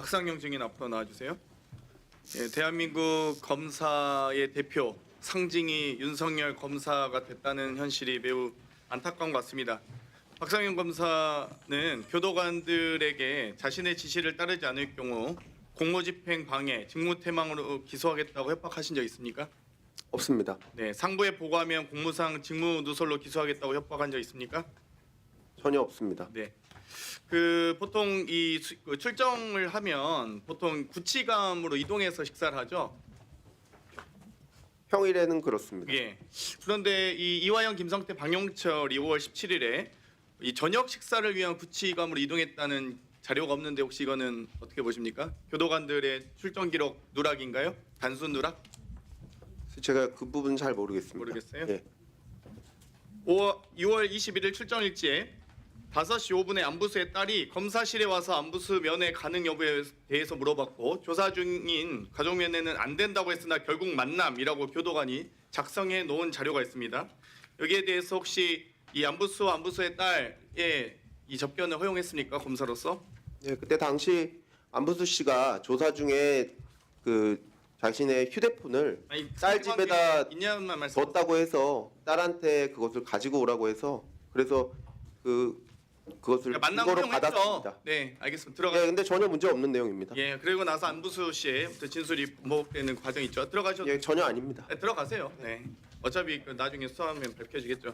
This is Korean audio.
박상영 증인 앞으로 나와주세요. 예, 대한민국 검사의 대표 상징이 윤석열 검사가 됐다는 현실이 매우 안타까운 것 같습니다. 박상영 검사는 교도관들에게 자신의 지시를 따르지 않을 경우 공무집행 방해, 직무태망으로 기소하겠다고 협박하신 적 있습니까? 없습니다. 네, 상부에 보고하면 공무상 직무누설로 기소하겠다고 협박한 적 있습니까? 전혀 없습니다. 네. 그 보통 이 수- 그 출정을 하면 보통 구치감으로 이동해서 식사를 하죠. 평일에는 그렇습니다. 예. 그런데 이 이화영, 김성태, 방용철이 5월 17일에 이 저녁 식사를 위한 구치감으로 이동했다는 자료가 없는데 혹시 이거는 어떻게 보십니까? 교도관들의 출정 기록 누락인가요? 단순 누락? 제가 그 부분 잘 모르겠습니다. 모르겠어요? 예. 5월, 6월 21일 출정 일지에 5시 5분에 안부수의 딸이 검사실에 와서 안부수 면회 가능 여부에 대해서 물어봤고 조사 중인 가족 면회는 안 된다고 했으나 결국 만남이라고 교도관이 작성해 놓은 자료가 있습니다. 여기에 대해서 혹시 이 안부수 안부수의 딸의 이 접견을 허용했습니까 검사로서? 예, 그때 당시 안부수 씨가 조사 중에 그 자신의 휴대폰을 아니 딸 집에다 있냐만 말씀. 뒀다고 해서 딸한테 그것을 가지고 오라고 해서 그래서 그 그것을 그러니까 만남 이거로. 받았습니다. 네, 알겠습니다. 예, 들어가. 근데 전혀 문제 없는 내용입니다. 예, 그리고 나서 안부수 씨의 그 진술이 번복되는 과정이 있죠. 들어가셔도 예, 전혀 아닙니다. 네, 들어가세요. 네. 어차피 그 나중에 수사하면 밝혀지겠죠.